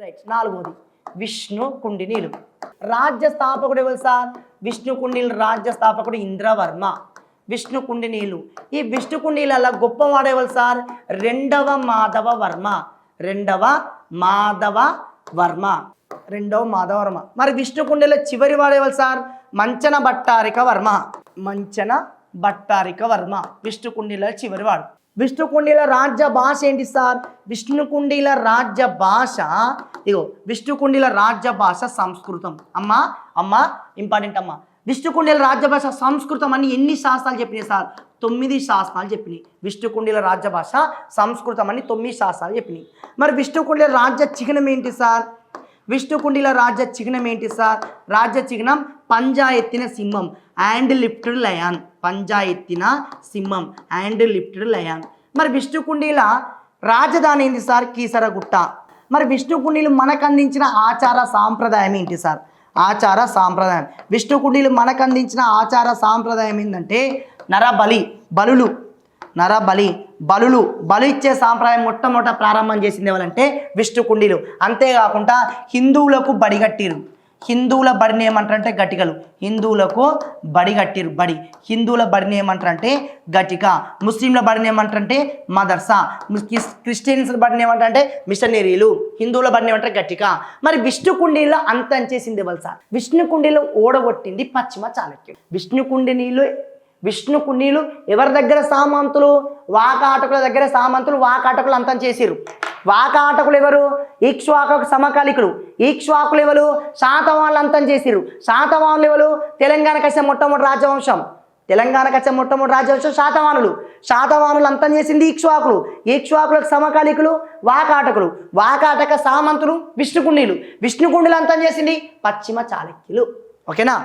Right నాలుగోది విష్ణు కుండినీలు. రాజ్య స్థాపకుడు ఎవరు సార్? విష్ణు కుండీలు రాజ్య స్థాపకుడు ఇంద్రవర్మ. విష్ణు కుండినీలు. ఈ విష్ణు కుండీల గొప్పవాడు ఎవరు సార్? రెండవ మాధవ వర్మ. రెండవ మాధవ వర్మ. రెండవ మాధవ వర్మ. మరి విష్ణు కుండీల చివరి వాడు ఎవరు సార్? మంచన భట్టారిక వర్మ. మంచన భట్టారిక వర్మ. విష్ణు కుండీల చివరి విష్ణుకుండీల రాజ్య భాష ఏంటి సార్? విష్ణుకుండీల రాజ్య భాష ఇగో విష్ణుకుండీల రాజ్య భాష సంస్కృతం. అమ్మా అమ్మా ఇంపార్టెంట్ అమ్మా. విష్ణుకుండీల రాజ్య భాష సంస్కృతం అని ఎన్ని శాస్త్రాలు చెప్పినాయి సార్? తొమ్మిది శాస్త్రాలు చెప్పినాయి. విష్ణుకుండీల రాజ్య భాష సంస్కృతం అని తొమ్మిది శాస్త్రాలు చెప్పినాయి. మరి విష్ణుకుండీల రాజ్య చిహ్నం ఏంటి సార్? విష్ణుకుండీల రాజ రాజ్య చిహ్నం ఏంటి సార్? రాజ్య చిహ్నం పంజా ఎత్తిన సింహం అండ్ లిఫ్టెడ్ లయాన్ పంజా ఎత్తిన సింహం అండ్ లిఫ్టెడ్ లయాన్ మరి విష్ణుకుండీల రాజధాని ఏంటి సార్? కీసరగుట్ట. మరి విష్ణుకుండీలు మనకు అందించిన ఆచార సాంప్రదాయం ఏంటి సార్? ఆచార సాంప్రదాయం. విష్ణుకుండీలు మనకు అందించిన ఆచార సాంప్రదాయం ఏంటంటే నరబలి బలులు. నరబలి బలులు బలు ఇచ్చే సాంప్రదాయం మొట్టమొదట ప్రారంభం చేసింది ఎవరంటే విష్ణు కుండీలు అంతేకాకుండా హిందువులకు బడిగట్టిరు హిందువుల బడిని ఏమంటారంటే గటికలు. హిందువులకు బడి కట్టిరు బడి. హిందువుల బడిని ఏమంటారంటే గటిక. ముస్లింల బడిని ఏమంటారంటే మదర్సా. క్రిస్టియన్స్ బడిని ఏమంటారంటే మిషనరీలు. హిందువుల బడిని ఏమంటారు గట్టిక మరి విష్ణు కుండీలో అంతం చేసింది ఎవరు సార్? విష్ణు కుండీలో ఓడగొట్టింది పశ్చిమ చాళుక్యుడు. విష్ణు విష్ణు కుండీలు ఎవరి దగ్గర సామంతులు? వాకాటకుల దగ్గర సామంతులు వాకాటకులు అంతం చేసిరు వాకాటకులు ఎవరు? ఈక్ష్వాకు సమకాలికులు. ఈక్ష్వాకులు ఎవరు? శాతవాళ్ళు అంతం చేసిరు శాతవాహనులు ఎవరు? తెలంగాణ కసే మొట్టమొదటి రాజవంశం. తెలంగాణ కచ్చ మొట్టమొదటి రాజవంశం శాతవాహనులు శాతవానులు అంతం చేసింది ఈక్ష్వాకులు. ఈక్ష్వాకులకు సమకాలికులు వాకాటకులు వాకాటక సామంతులు విష్ణుకుండీలు. విష్ణుకుండీలు అంతం చేసింది పశ్చిమ చాళుక్యులు. ఓకేనా?